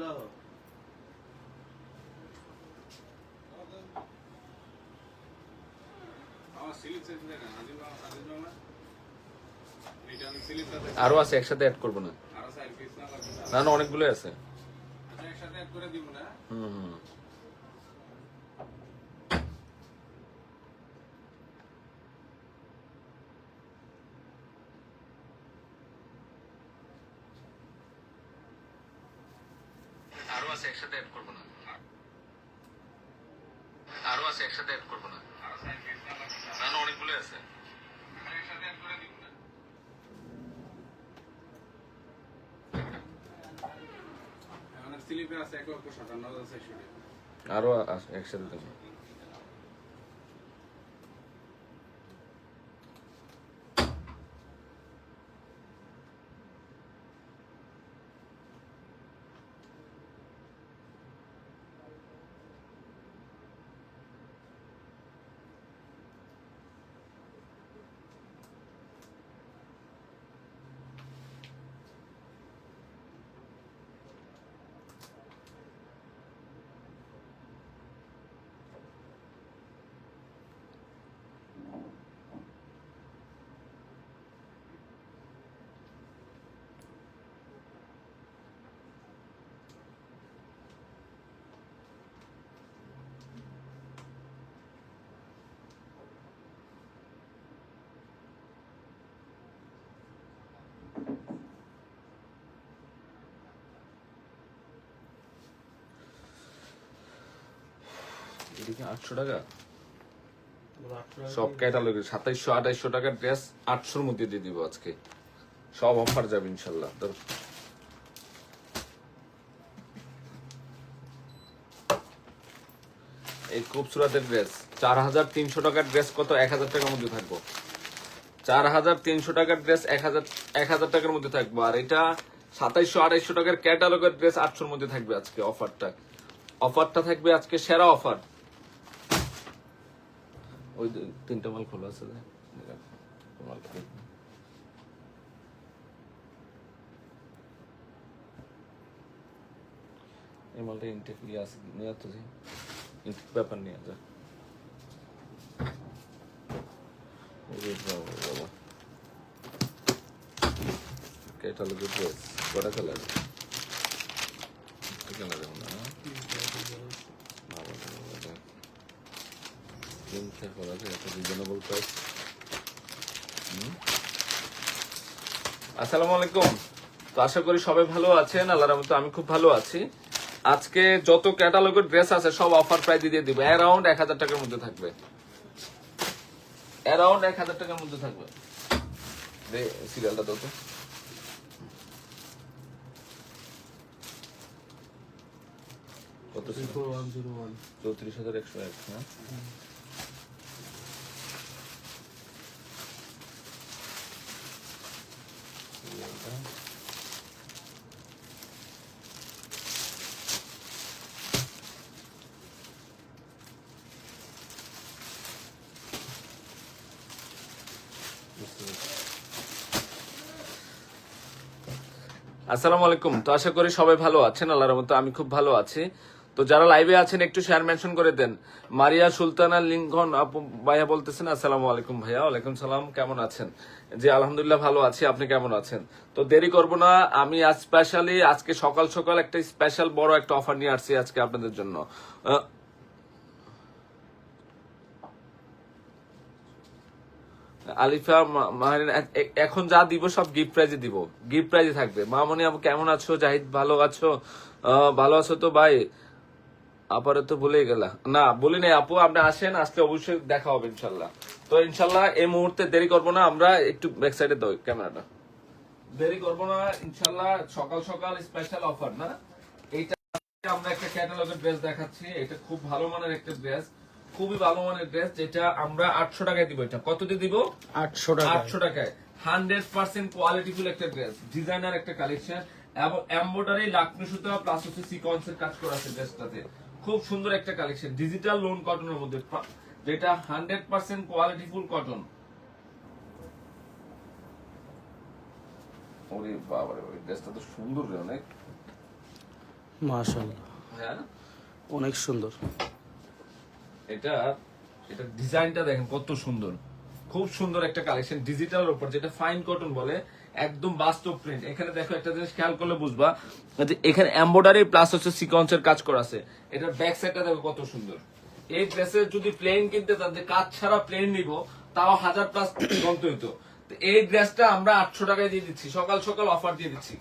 Hello আরও আছে একসাথে অ্যাড করব না। না না অনেকগুলো আছে। আচ্ছা একসাথে অ্যাড করে দিব না? হুম হুম আরও আছে একসাথে অ্যাড করব না আরও আছে একসাথে অ্যাড করব না আরও সাইড পিস না লাগবে না না অনেকগুলো আছে আচ্ছা একসাথে অ্যাড করে দিব না এখন স্লিপে আছে এক লক্ষ সাতান্ন হাজার একসাথে দেবো আটশো টাকা? সব ক্যাটালগি সাতাইশশো আঠাইশশো টাকার ড্রেস আটশোর মধ্যে দিয়ে দিব আজকে। সব অফার যাবে ইনশাল্লাহ। ধর। এই খুবসুরাতের ড্রেস চার হাজার তিনশো টাকার ড্রেস কত? এক হাজার টাকার মধ্যে থাকব। চার হাজার তিনশো টাকার ড্রেস এক হাজার এক হাজার টাকার মধ্যে থাকব। আর এটা সাতাইশশো আড়াইশো টাকার ক্যাটালগের ড্রেস আটশোর মধ্যে থাকবে আজকে অফারটা। অফারটা থাকবে আজকে সেরা অফার। ওই তিনটা মাল খোলা আছে। মাল। এই মালটা ইনটেক নিয়ে আসে নিয়ে তো ইনটেক ব্যাপার নিয়ে যা বাবা বাবা। ক্যাটালগ ড্রেস কটা কালার কালার না বাবা বাবা বাবা চিন্তা করা যায় একটা রিজনেবল প্রাইস আসসালামু আলাইকুম। তো আশা করি সবাই ভালো আছেন আল্লাহর রহমতে আমি খুব ভালো আছি। আজকে যত ক্যাটালগের ড্রেস আছে সব অফার প্রাইস দিয়ে দিব। অ্যারাউন্ড এক হাজার টাকার মধ্যে থাকবে। অ্যারাউন্ড এক হাজার টাকার মধ্যে থাকবে। সিরিয়ালটা তো। কত চৌত্রিশ হাজার একশো এক হ্যাঁ? আসসালামু আলাইকুম। তো আশা করি সবাই ভালো আছেন, আল্লাহর মতো আমি খুব ভালো আছি। তো যারা লাইভে আছেন, একটু শেয়ার মেনশন করে দেন। মারিয়া সুলতানা লিঙ্কন ভাইয়া বলতেছেন, আসসালামু আলাইকুম ভাইয়া, ওয়ালাইকুম সালাম, কেমন আছেন? জি, আলহামদুলিল্লাহ ভালো আছি, আপনি কেমন আছেন? তো দেরি করব না, আমি আজ স্পেশালি আজকে সকাল সকাল একটা স্পেশাল বড় একটা অফার নিয়ে আসছি আজকে আপনাদের জন্য। আলিফা মাহারিন এখন যা দিব সব গিফট প্রাইজে দিব। গিফট প্রাইজে থাকবে। মামনি আপু, কেমন আছো? জাহিদ, ভালো আছো? ভালো আছো তো ভাই? আপারে তো ভুলে গেলা না, বলি নাই আপু, আপনি আসেন, আসলে অবশ্যই দেখা হবে ইনশাল্লাহ। তো ইনশাল্লাহ এই মুহূর্তে দেরি করব না, আমরা একটু ব্যাক সাইডে দাও ক্যামেরাটা দেরি করব না, ইনশাল্লাহ সকাল সকাল স্পেশাল অফার না? এইটা আমরা একটা ক্যাটালগের ড্রেস দেখাচ্ছি, এটা খুব ভালো মানের একটা ড্রেস খুবই ভালো মানের ড্রেস যেটা আমরা আটশো টাকায় দিব এটা। কত দিয়ে দিব? আটশো টাকা আটশো টাকায়। হান্ড্রেড পার্সেন্ট কোয়ালিটিফুল একটা ড্রেস ডিজাইনার একটা কালেকশন এবং এম্বোটারি লাকমি সুতা প্লাস হচ্ছে সিকোয়েন্সের কাজ করা আছে ড্রেসটাতে খুব সুন্দর একটা কালেকশন ডিজিটাল লোন কটনের মধ্যে যেটা হান্ড্রেড পার্সেন্ট কোয়ালিটিফুল কটন ওরে বাবারে ওই ড্রেসটা তো সুন্দর রে অনেক। মাশাআল্লাহ। হ্যাঁ? অনেক সুন্দর। এটা এটা ডিজাইনটা দেখেন কত সুন্দর। খুব সুন্দর একটা কালেকশন ডিজিটালের উপর, যেটা ফাইন কটন বলে, একদম বাস্তব প্রিন্ট এখানে দেখো একটা জিনিস খেয়াল করলে বুঝবা, যে এখানে এমব্রয়ডারি প্লাস হচ্ছে সিকোয়েন্সের কাজ করা আছে। এটার ব্যাক সাইডটা দেখো কত সুন্দর। এই ড্রেসের যদি প্লেন কিনতে চান, যে কাজ ছাড়া প্লেন নিব, তাও হাজার প্লাস গন্ত হইতো। এই ড্রেসটা আমরা আটশো টাকায় দিয়ে দিচ্ছি। সকাল সকাল অফার দিয়ে দিচ্ছি।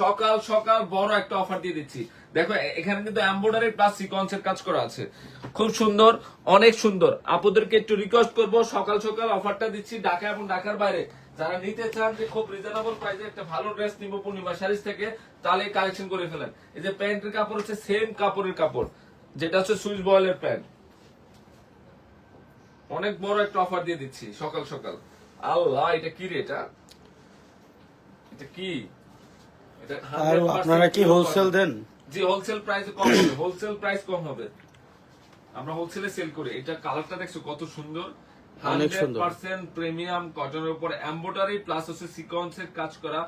সকাল সকাল বড় একটা অফার দিয়ে দিচ্ছি। দেখো এখানে কিন্তু এমব্রয়ডারি প্লাস সিকোয়েন্সের কাজ করা আছে। খুব সুন্দর অনেক সুন্দর। আপুদেরকে একটু রিকোয়েস্ট করব সকাল সকাল অফারটা দিচ্ছি ঢাকা এবং ঢাকার বাইরে। যারা নিতে চান যে খুব রিজনেবল প্রাইসে একটা ভালো ড্রেস নিব পূর্ণিমা শাড়িজ থেকে তাহলে কালেকশন করে ফেলেন। এই যে প্যান্টের কাপড় হচ্ছে সেম কাপড়ের কাপড় যেটা হচ্ছে সুইচ বয়েলের প্যান্ট। অনেক বড় একটা অফার দিয়ে দিচ্ছি সকাল সকাল। আল্লাহ এটা কি রে এটা? এটা কি? এটা আপনারা কি হোলসেল দেন? জি হোলসেল প্রাইস কম হবে। হোলসেল প্রাইস কম হবে। আমরা হোলসেলে সেল করি। এটা কালারটা দেখছ কত সুন্দর। অনেক সুন্দর। পার্সেন্ট প্রিমিয়াম কটনের উপর এম্বোটারি প্লাস হচ্ছে সিকোয়েন্সের কাজ করা।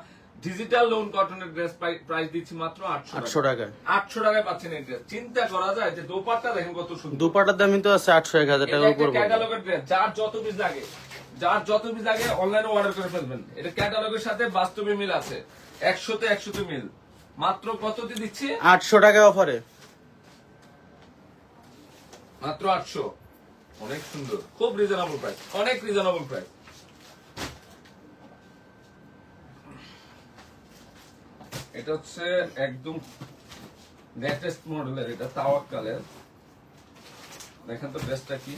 ডিজিটাল লোন কটনের ড্রেস প্রাইস দিচ্ছি মাত্র আটশো টাকায়। আটশো টাকায় পাচ্ছেন এই ড্রেস চিন্তা করা যায় যে দোপাট্টা দেখেন কত সুন্দর। দুপাটার দামই তো আছে আটশো এক হাজার টাকার উপর ক্যাটালগের ড্রেস যার যত পিস লাগে যার যত পিস লাগে অনলাইনে অর্ডার করে ফেলবেন। এটা ক্যাটালগের সাথে বাস্তবে মিল আছে। একশোতে একশোতে মিল। মাত্র কত দিয়ে দিচ্ছি? আটশো টাকা অফারে। মাত্র আটশো। অনেক সুন্দর। খুব রিজনেবল প্রাইস অনেক রিজনেবল প্রাইস এটা হচ্ছে একদম লেটেস্ট মডেলের এটা তাওয়াক্কালের। দেখেন তো ড্রেসটা কি?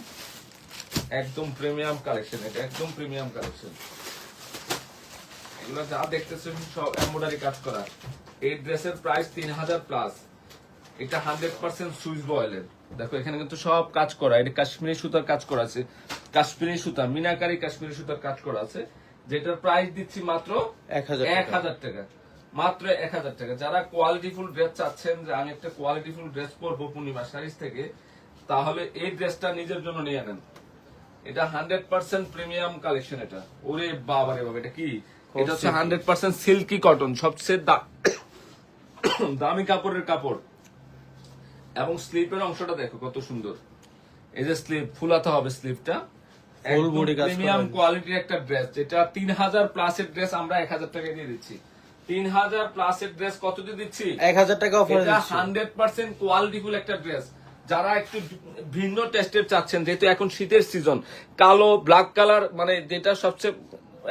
একদম প্রিমিয়াম কালেকশন এটা একদম প্রিমিয়াম কালেকশন এগুলো যা দেখতেছেন সব এমব্রয়ডারি কাজ করা। এই ড্রেসের প্রাইস তিন হাজার প্লাস এটা হান্ড্রেড পার্সেন্ট সুইচ বয়েলের দেখো এখানে কিন্তু সব কাজ করা। এটা কাশ্মীরি সুতার কাজ করা আছে। কাশ্মীরি সুতা মিনাকারি কাশ্মীরি সুতার কাজ করা আছে। যেটার প্রাইস দিচ্ছি মাত্র এক হাজার টাকা। মাত্র এক হাজার টাকা। যারা কোয়ালিটিফুল ড্রেস চাচ্ছেন যে আমি একটা কোয়ালিটিফুল ড্রেস পরবো পূর্ণিমা শাড়িজ থেকে তাহলে এই ড্রেসটা নিজের জন্য নিয়ে নেন। এটা হান্ড্রেড পার্সেন্ট প্রিমিয়াম কালেকশন এটা। ওরে বাবা রে বাবা এটা কি? এটা হচ্ছে হান্ড্রেড পার্সেন্ট সিল্কি কটন সবচেয়ে দামি কাপড়ের কাপড় এবং স্লিপের অংশটা দেখো কত সুন্দর। এই যে স্লিপ ফুলাতে হবে স্লিপটা। Full body কাজ প্রিমিয়াম কোয়ালিটির একটা ড্রেস যেটা তিন হাজার প্লাসের ড্রেস আমরা এক হাজার টাকা দিয়ে দিচ্ছি। তিন হাজার প্লাসের ড্রেস কত দিয়ে দিচ্ছি? এক হাজার টাকা অফারে এটা দিচ্ছি। হান্ড্রেড পার্সেন্ট কোয়ালিটিফুল একটা ড্রেস যারা একটু ভিন্ন টেস্টের চাচ্ছেন যেহেতু এখন শীতের সিজন কালো ব্ল্যাক কালার মানে যেটা সবচেয়ে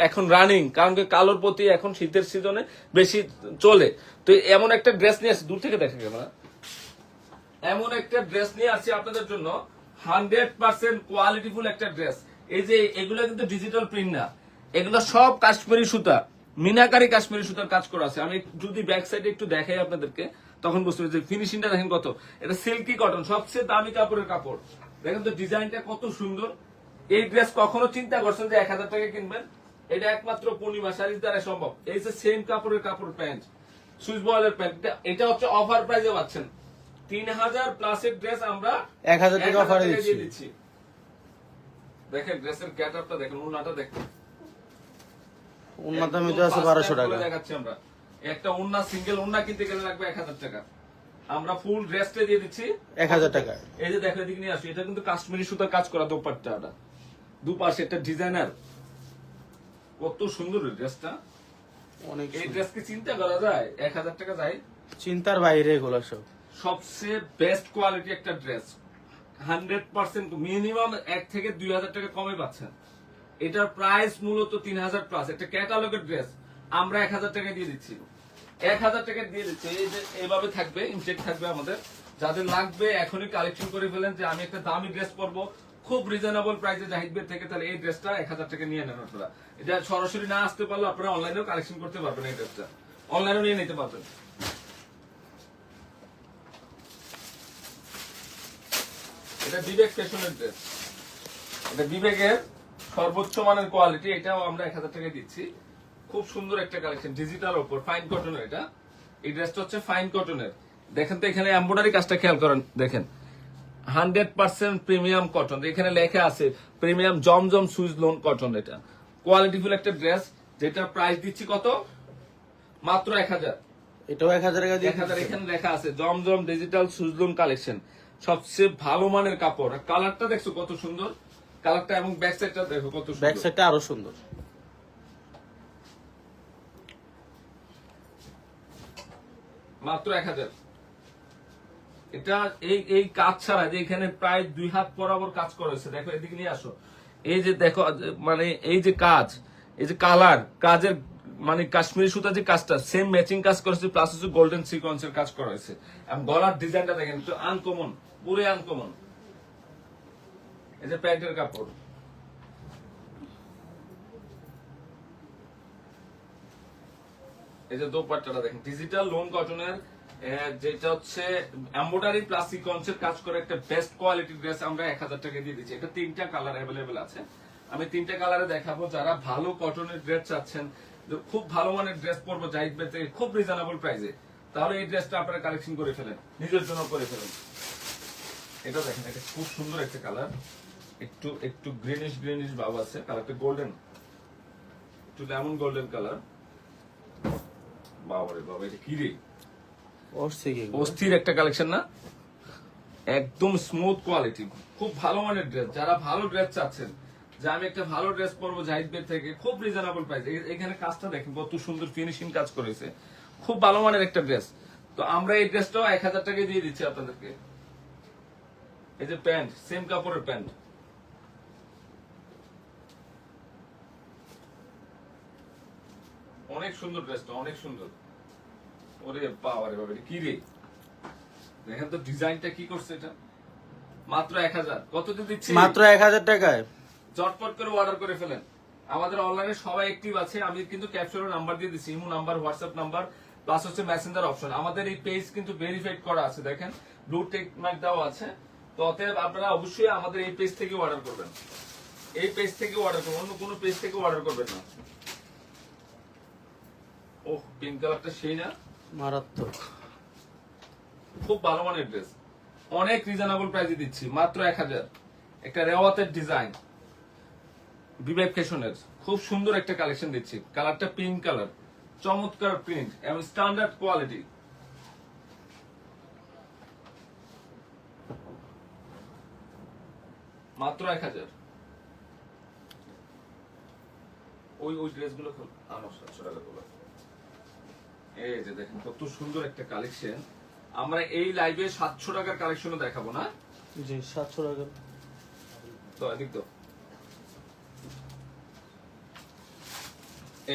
এখন রানিং কারণ কি কালোর প্রতি এখন শীতের সিজনে বেশি চলে। তো এমন একটা ড্রেস নিয়ে আসছি দূর থেকে দেখা গেল না এমন একটা ড্রেস নিয়ে আসছি আপনাদের জন্য হান্ড্রেড পার্সেন্ট কোয়ালিটিফুল একটা ড্রেস এই যে এগুলো কিন্তু ডিজিটাল প্রিন্ট না। এগুলো সব কাশ্মীরি সুতা, মিনাকারি কাশ্মীরি সুতার কাজ করা আছে। আমি যদি ব্যাক সাইডে একটু দেখাই আপনাদেরকে, তখন বুঝতে পারছি ফিনিশিংটা দেখেন কত। এটা সিল্কি কটন সবচেয়ে দামি কাপড়ের কাপড়। দেখেন তো ডিজাইনটা কত সুন্দর। এই ড্রেস কখনো চিন্তা করছেন যে এক হাজার টাকা কিনবেন? এটা একমাত্র পূর্ণিমা শাড়ির দ্বারা সম্ভব। এই যে সেম কাপড়ের কাপড় প্যান্ট সুইচ বয়েলের প্যান্ট এটা হচ্ছে অফার প্রাইসে পাচ্ছেন। তিন হাজার প্লাসের ড্রেস আমরা এক হাজার টাকা 1000 অফারে দিচ্ছি। দিয়ে দিচ্ছি। দেখেন ড্রেসের গেট আপটা দেখেন উন্নাটা দেখেন। তো একদম আছে বারোশো টাকা। দেখাচ্ছি আমরা। একটা উন্না সিঙ্গেল উন্না কিনতে গেলে লাগবে এক হাজার টাকা। আমরা ফুল ড্রেসটা দিয়ে দিচ্ছি। এক হাজার টাকায় এই যে দেখো এদিকে নিয়ে আসি। এটা কিন্তু কাশ্মীরি সুতার কাজ করা দোপাট্টাটা। দুপাশে একটা ডিজাইনার কত সুন্দর এই ড্রেসটা। অনেক এই। ড্রেস কি চিন্তা করা যায় এক হাজার টাকা যায়। চিন্তার বাইরে এগুলো সব। সবচেয়ে বেস্ট কোয়ালিটি একটা ড্রেস হান্ড্রেড পার্সেন্ট মিনিমাম এক থেকে দুই হাজার টাকা কমে পাচ্ছেন। এটার প্রাইস মূলত তিন হাজার প্লাস একটা ক্যাটালগের ড্রেস আমরা এক হাজার টাকা দিয়ে দিচ্ছি। এক হাজার টাকা দিয়ে দিচ্ছি। এই যে এইভাবে থাকবে ইনটেক থাকবে আমাদের। যাদের লাগবে এখনই কালেকশন করে ফেলেন যে আমি একটা দামি ড্রেস পরবো। খুব রিজনেবল প্রাইসে জাহিদবের থেকে তাহলে এই ড্রেসটা এক হাজার টাকা নিয়ে নেন আপনারা। এটা সরাসরি না আসতে পারলে আপনারা অনলাইনেও কালেকশন করতে পারবেন এই ড্রেসটা অনলাইনেও নিয়ে নিতে পারবেন। এটা বিবেক ফ্যাশনের ড্রেস এটা বিবেকের সর্বোচ্চ মানের কোয়ালিটি এটাও আমরা এক হাজার টাকা দিচ্ছি। খুব সুন্দর একটা কালেকশন ডিজিটাল ওপর ফাইন কটনের এটা। এই ড্রেসটা হচ্ছে ফাইন কটনের দেখেন তো এখানে এম্বয়ডারি কাজটা খেয়াল করেন, দেখেন। Hundred percent premium cotton. এখানে লেখা আছে প্রিমিয়াম জমজম সুইজ লোন কটন এটা। কোয়ালিটিফুল একটা ড্রেস যেটা প্রাইস দিচ্ছি কত? মাত্র এক হাজার। এটাও এক হাজার এক হাজার এখানে লেখা আছে জমজম ডিজিটাল সুজলুম কালেকশন। সবচেয়ে ভালো মানের কাপড়। আর কালারটা দেখছ কত সুন্দর? কালারটা এবং ব্যাক সাইডটা দেখো কত ব্যাক সাইডটা আরও সুন্দর। মাত্র এক হাজার। এটা এই এই কাজ ছাড়া যে এখানে প্রায় দুই হাত বরাবর কাজ করা হয়েছে, দেখো এদিকে নিয়ে আসো। এই যে দেখো মানে এই যে কাজ, এই যে কালার, কাজের মানে কাশ্মীরি সুতা যে কাজটা সেম ম্যাচিং কাজ করেছে প্লাস হচ্ছে গোল্ডেন সিকোয়েন্সের কাজ করা হয়েছে। এবং গলার ডিজাইনটা দেখেন, একটু আনকমন পুরো আনকমন এই যে প্যান্টের কাপড়। এই যে দোপাট্টাটা দেখেন ডিজিটাল লোন কটনের যেটা হচ্ছে, এম্বোডারি প্লাস্টিক সিকোয়েন্সের কাজ করে একটা বেস্ট কোয়ালিটির ড্রেস আমরা এক হাজার টাকা দিয়ে দিচ্ছি। এটা তিনটা কালার অ্যাভেলেবেল আছে। আমি তিনটা কালারে দেখাবো। যারা ভালো কটনের ড্রেস চাচ্ছেন খুব ভালো মানের ড্রেস পরবো জাহিদ থেকে খুব রিজনেবল প্রাইসে তাহলে এই ড্রেসটা আপনারা কালেকশন করে ফেলেন। নিজের জন্য করে ফেলেন। এটা দেখেন, এটা খুব সুন্দর একটা কালার একটু একটু গ্রিনিশ গ্রিনিশ ভাব আছে। কালারটা গোল্ডেন একটু লেমন গোল্ডেন কালার বাবারে বাবা, এটা কি রে? অস্থির একটা কালেকশন না? একদম স্মুথ কোয়ালিটি খুব ভালো মানের ড্রেস যারা ভালো ড্রেস চাচ্ছেন, যে আমি একটা ভালো ড্রেস পরবো জাহিদ বের থেকে, খুব রিজনেবল প্রাইস এখানে কাজটা দেখেন, কত সুন্দর ফিনিশিং কাজ করেছে। খুব ভালো মানের একটা ড্রেস তো আমরা এই ড্রেসটাও এক হাজার টাকায় দিয়ে দিচ্ছি আপনাদেরকে। এই যে প্যান্ট সেম কাপড়ের প্যান্ট। অনেক সুন্দর ড্রেসটা অনেক সুন্দর। ওরে বাবারে বাবা কি রে? দেখেন তো ডিজাইনটা কি করছে এটা? মাত্র এক হাজার। কত দিয়ে দিচ্ছি? মাত্র এক হাজার টাকায়। চটপট করে অর্ডার করে ফেলেন। আমাদের অনলাইনে সবাই অ্যাক্টিভ আছে আমি কিন্তু ক্যাপচারের নাম্বার দিয়ে দিচ্ছি imo number WhatsApp number plus হচ্ছে মেসেঞ্জার অপশন আমাদের এই পেজ কিন্তু ভেরিফাইড করা আছে দেখেন। ব্লু টেক মার্ক দেওয়া আছে। তো অতএব আপনারা অবশ্যই আমাদের এই পেজ থেকে অর্ডার করবেন। এই পেজ থেকে অর্ডার করবেন অন্য কোনো পেজ থেকে অর্ডার করবেন না। ওহ পিঙ্ক কালারটা সেই না। মারাত্মক। খুব ভালো মানের ড্রেস অনেক রিজনেবল প্রাইসে দিচ্ছি মাত্র এক হাজার। একটা রেওয়াতের ডিজাইন বিবেক ফ্যাশনের খুব সুন্দর একটা কালেকশন দিচ্ছি। কালারটা পিঙ্ক কালার চমৎকার প্রিন্ট এবং স্ট্যান্ডার্ড কোয়ালিটি মাত্র এক হাজার। ওই ওই ড্রেসগুলো খুব আমার সাতশো টাকা তোলা এই যে দেখেন কত সুন্দর একটা কালেকশন আমরা এই লাইভে সাতশো টাকার কালেকশনও দেখাবো না? জি সাতশো টাকা। তো এদিক তো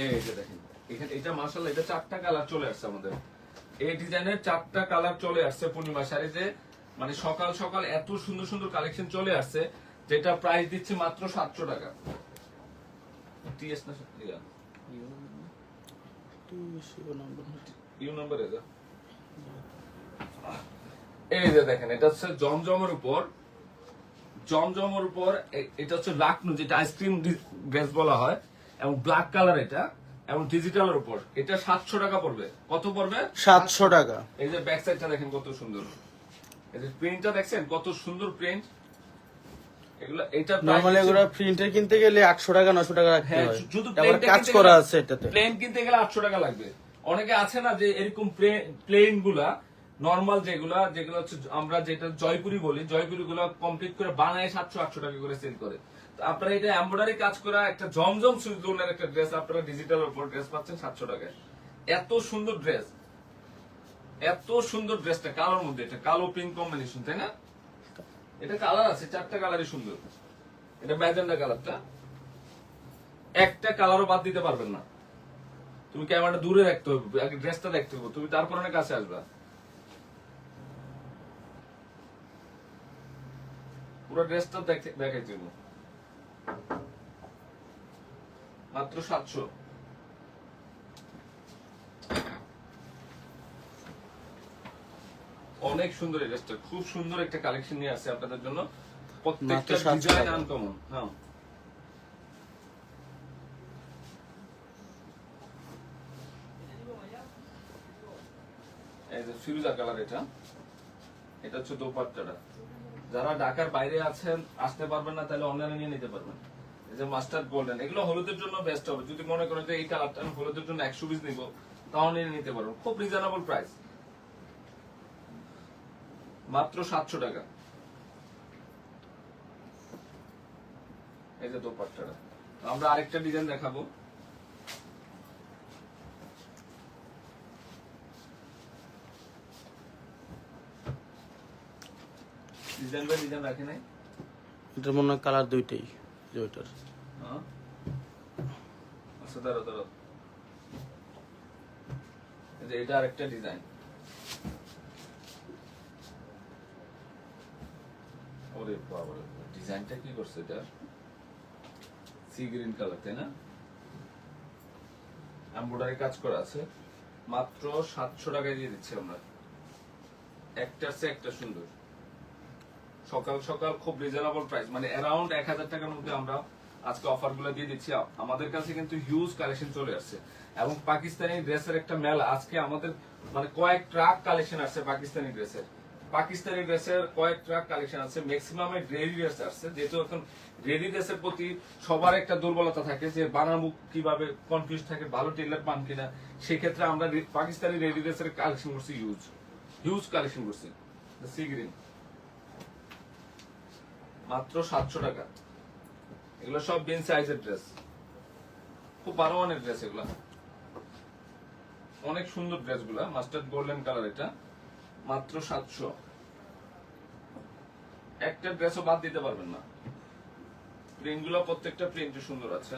এই যে দেখেন এখানে এটা মার্শাল এটা চারটা কালার চলে আসছে আমাদের। এই ডিজাইনের চারটা কালার চলে আসছে পূর্ণিমা শাড়িতে। মানে সকাল সকাল এত সুন্দর সুন্দর কালেকশন চলে আসছে যেটা প্রাইস দিচ্ছে মাত্র সাতশো টাকা। টিএস না ইউ নাম্বার এটা। এই যে দেখেন এটা হচ্ছে জমজমের উপর জমজমের উপর এটা হচ্ছে লাকনু যেটা আইসক্রিম বলা হয় এবং ব্ল্যাক কালার এটা এবং ডিজিটালের উপর। এটা সাতশো টাকা পড়বে। কত পড়বে? সাতশো টাকা। এই যে ব্যাক সাইডটা দেখেন কত সুন্দর। এই যে প্রিন্টটা দেখছেন কত সুন্দর প্রিন্ট এগুলো এটা নর্মালি এগুলো প্রিন্টার কিনতে গেলে আটশো টাকা নশো টাকা রাখতে হ্যাঁ শুধু কাজ করা আছে এটাতে। প্লেন কিনতে গেলে আটশো টাকা লাগবে। অনেকে আছে না যে এরকম প্লেনগুলা নর্মাল যেগুলা যেগুলো হচ্ছে আমরা যেটা জয়পুরি বলি জয়পুরি গুলা কমপ্লিট করে বানায় সাতশো আটশো টাকা করে সেল করে। তো আপনারা এটা এমব্রয়ডারি কাজ করা একটা জমজম সুজনের একটা ড্রেস আপনারা ডিজিটাল উপর ড্রেস পাচ্ছেন সাতশো টাকায়। এত সুন্দর ড্রেস এত সুন্দর ড্রেসটা কালোর মধ্যে এটা কালো পিঙ্ক কম্বিনেশন তাই না? এটা কালার আছে, চারটা কালারই সুন্দর। এটা ম্যাজেন্ডা কালারটা একটা কালারও বাদ দিতে পারবেন না। তুমি ক্যামেরাটা দূরে রাখতে হবে, আগে ড্রেসটা দেখতে হবে। তুমি তারপর অনেক কাছে আসবা। পুরো ড্রেসটা দেখে দেখাই দেবো। মাত্র সাতশো। অনেক সুন্দর এই ড্রেসটা খুব সুন্দর একটা কালেকশন নিয়ে আসছে আপনাদের জন্য। প্রত্যেকটা মাত্র 700 ডিজাইন আনকমন হ্যাঁ। এই যে ফিরোজা কালার এটা এটা হচ্ছে দোপাট্টাটা। যারা ঢাকার বাইরে আছেন আসতে পারবেন না তাহলে অনলাইনে নিয়ে নিতে পারবেন। এই যে মাস্টার্ড গোল্ডেন এগুলো হলুদের জন্য বেস্ট হবে। যদি মনে করেন যে এই কালারটা আমি হলুদের জন্য একশো পিস নিবো তাও নিয়ে নিতে পারবেন। খুব রিজনেবল প্রাইস মাত্র সাতশো টাকা। এই যে দোপাট্টাটা। আমরা আরেকটা ডিজাইন দেখাবো। ডিজাইন বাই ডিজাইন রাখে নাই? এটার মনে হয় কালার দুইটাই যে ওইটার। হ্যাঁ। আচ্ছা দাঁড়ো দাঁড়ো এই এটা আরেকটা ডিজাইন ওরে বাবা ডিজাইনটা কি করছে এটা? সি গ্রিন কালার তাই না? এমব্রয়ডারি কাজ করা আছে। মাত্র সাতশো টাকায় দিয়ে দিচ্ছি আমরা। একটার চেয়ে একটা সুন্দর। সকাল সকাল খুব রিজনেবল প্রাইস মানে এক হাজার টাকার মধ্যে আমরা আজকে অফারগুলো দিয়ে দিচ্ছি। আমাদের কাছে কিন্তু হিউজ কালেকশন চলে আসছে। এবং পাকিস্তানি ড্রেসের একটা মেলা, আজকে আমাদের মানে কয়েক ট্রাক কালেকশন আসছে পাকিস্তানি ড্রেসের পাকিস্তানি ড্রেসের কয়েক ট্রাক কালেকশন আছে ম্যাক্সিমামে রেডি ড্রেস আসছে, যেহেতু এখন রেডি ড্রেসের প্রতি সবার একটা দুর্বলতা থাকে যে বানাবো কীভাবে কনফিউজ থাকে, ভালো টেলার পান কিনা, সেক্ষেত্রে আমরা পাকিস্তানি রেডি ড্রেসের কালেকশন করছি হিউজ হিউজ কালেকশন করছি মাত্র সাতশো টাকা। এগুলো সব বিন সাইজের ড্রেস খুব ভালো মানের ড্রেস এগুলা। অনেক সুন্দর ড্রেসগুলা মাস্টার্ড গোল্ডেন কালার এটা। মাত্র সাতশো। একটা ড্রেসও বাদ দিতে পারবেন না। প্রিন্টগুলো প্রত্যেকটা প্রিন্ট সুন্দর আছে।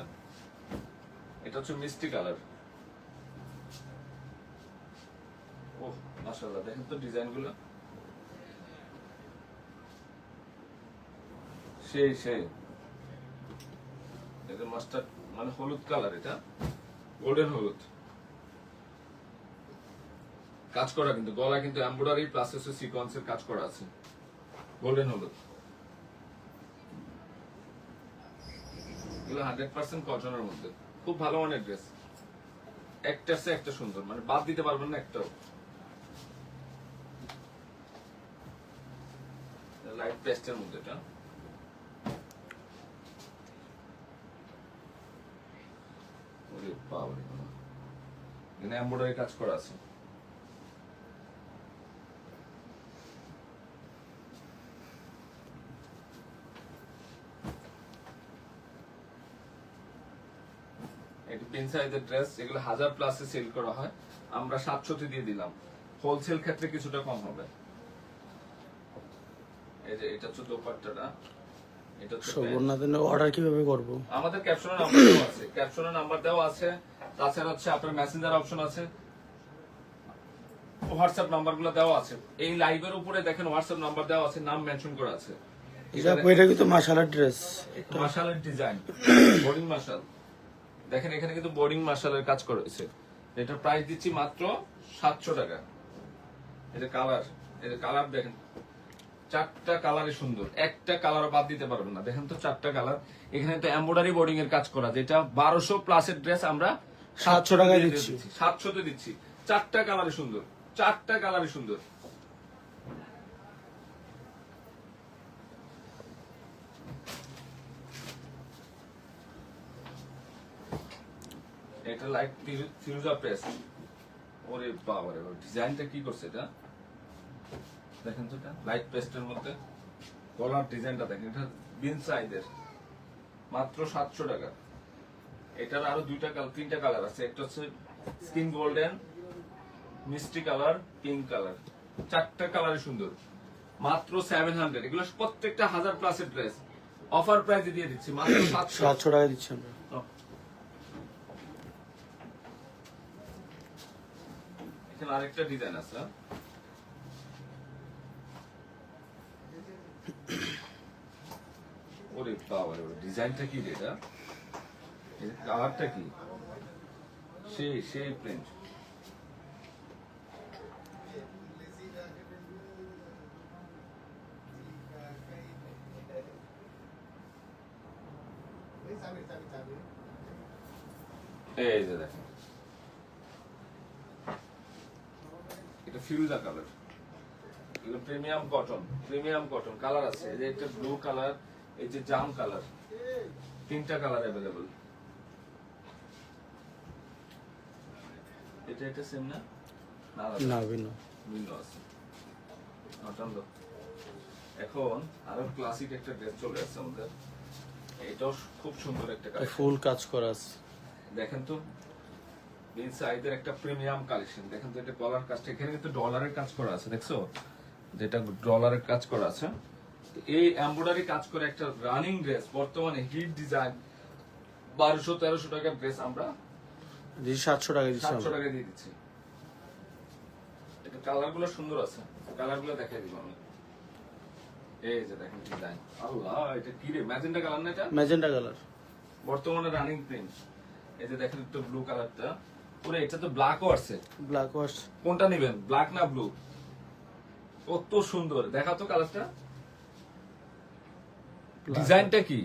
এটা হচ্ছে মিষ্টি কালার। ও মাশাআল্লাহ, দেখেন তো ডিজাইনগুলো সেই সেই। এটা মাস্টার্ড মানে হলুদ কালার এটা। গোল্ডেন হলুদ। কাজ করা কিন্তু, গলা কিন্তু এমব্রয়ডারি প্লাস হচ্ছে সিকোয়েন্সের কাজ করা আছে। গোল্ডেন হলুদ। এগুলো হান্ড্রেড পার্সেন্ট কটনের মধ্যে। খুব ভালো মানের ড্রেস একটার চেয়ে একটা সুন্দর। মানে বাদ দিতে পারবেন না একটাও। লাইট পেস্টের মধ্যে এটা। এখানে কাজ করা আছে। এটা সাইজের ড্রেস এগুলো হাজার প্লাসে সেল করা হয়। আমরা সাতশোতে দিয়ে দিলাম। হোলসেল ক্ষেত্রে কিছুটা কম হবে। এই যে এটা হচ্ছে দোপাট্টাটা। এটা হচ্ছে প্যান্ট। সুবর্ণাদের অর্ডার কীভাবে করব? আমাদের ক্যাপশনের নাম্বার দেওয়া আছে। ক্যাপশনের নাম্বার দেওয়া আছে। তাছাড়া হচ্ছে আপনার মেসেঞ্জার অপশন আছে। হোয়াটসঅ্যাপ নাম্বারগুলো দেওয়া আছে। এই লাইভের উপরে দেখেন হোয়াটসঅ্যাপ নাম্বার দেওয়া আছে নাম মেনশন করা আছে। এটা কিন্তু মাশালার ড্রেস ডিজাইন মার্শাল দেখেন এখানে কিন্তু বোর্ডিং মার্শালের কাজ করেছে এটার প্রাইস দিচ্ছি মাত্র সাতশো টাকা। এটা কালার এটা কালার দেখেন চারটা কালারে সুন্দর। একটা কালার বাদ দিতে পারবেন না। দেখেন তো চারটা কালার এখানে তো এমব্রয়ডারি বোর্ডিং এর কাজ করা যেটা বারোশো প্লাসের ড্রেস আমরা 700 টাকায় দিচ্ছি। সাতশোতে দিচ্ছি। চারটা কালারে সুন্দর। চারটা কালারে সুন্দর। এটা লাইট ফিরোজা প্রেস ওরে বাবা রে ডিজাইনটা কি করছে এটা? দেখেন তো এটা লাইট পেস্টের মধ্যে। গলার ডিজাইনটা দেখেন এটা বিন সাইজের। মাত্র সাতশো টাকা। এটার আরও দুইটা কালার তিনটা কালার আছে। একটা হচ্ছে স্কিন গোল্ডেন মিষ্টি কালার পিঙ্ক কালার চারটা কালারে সুন্দর। মাত্র সেভেন হান্ড্রেড এগুলো প্রত্যেকটা হাজার প্লাসের ড্রেস অফার প্রাইসে দিয়ে দিচ্ছি মাত্র সাতশো। সাতশো টাকা দিচ্ছি আমরা। এখানে আরেকটা ডিজাইন আছে। ওরে বাবা রে ডিজাইনটা কি এটা? কালারটা কি? সেই সেই প্রিন্ট এই যে দেখেন। ফিরোজা কালার এগুলো premium cotton premium cotton colour আছে। এই যে একটা ব্লু কালার এই যে জাম কালার তিনটা কালার অ্যাভেলেবল এটা এটা সেম না? না না ভিন্ন। ভিন্ন আছে। নটান দাও। এখন আরও ক্লাসিক একটা ড্রেস চলে আসছে আমাদের। এটাও খুব সুন্দর একটা কালেকশন ফুল কাজ করা আছে। দেখেন তো ইনসাইডের একটা প্রিমিয়াম কালেকশন দেখেন তো এটা কলার কাজটা এখানে কিন্তু ডলারের কাজ করা আছে দেখছ? যেটা ডলারের কাজ করা আছে। এই এমব্রয়ডারি কাজ করে একটা রানিং ড্রেস বর্তমানে হিট ডিজাইন বারোশো তেরোশো টাকার ড্রেস আমরা সাতশো টাকা সাতশো টাকা দিয়ে দিচ্ছি। এটা কালারগুলো সুন্দর আছে। কালারগুলো দেখাই দিব আমি। এই যে দেখেন ডিজাইন আল্লাহ এটা কি রে? ম্যাজেন্টা কালার না এটা? ম্যাজেন্টা কালার বর্তমানে রানিং প্রিন্ট এই যে দেখেন একটু ব্লু কালারটা পুরো এটা তো ব্ল্যাকও আছে। ব্ল্যাক ওয়াশ কোনটা নেবেন? ব্ল্যাক না ব্লু কত সুন্দর। দেখাও তো কালারটা ডিজাইনটা কি?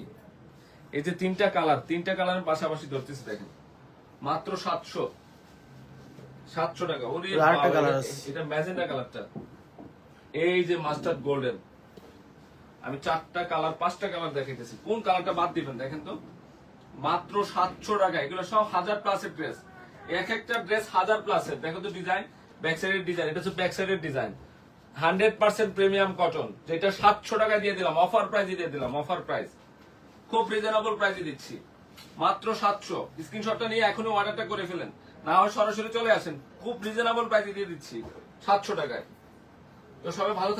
এই যে তিনটা কালার তিনটা কালারের পাশাপাশি ধরতেছে দেখেন। মাত্র সাতশো। সাতশো টাকা। ওরে এটা- ম্যাজেন্টা কালারটা এই যে মাস্টার্ড গোল্ডেন আমি চারটা কালার পাঁচটা কালার দেখাইতেছি। কোন কালারটা বাদ দিবেন দেখেন তো। মাত্র সাতশো টাকা। এগুলো সব হাজার প্লাসের ড্রেস এক একটা ড্রেস হাজার প্লাসের দেখো তো ডিজাইন ব্যাক সাইডের ডিজাইন এটা হচ্ছে ব্যাক সাইডের design hundred percent premium cotton যেটা সাতশো টাকা দিয়ে দিলাম অফার প্রাইজে দিয়ে দিলাম অফার প্রাইস খুব রিজনেবল প্রাইসে দিচ্ছি। মাত্র সাতশো। স্ক্রিনশটটা নিয়ে এখনই অর্ডারটা করে ফেলেন। না হয় সরাসরি চলে আসেন, খুব রিজনেবল প্রাইসে দিয়ে দিচ্ছি, সাতশো টাকায়। তো সবাই ভালো।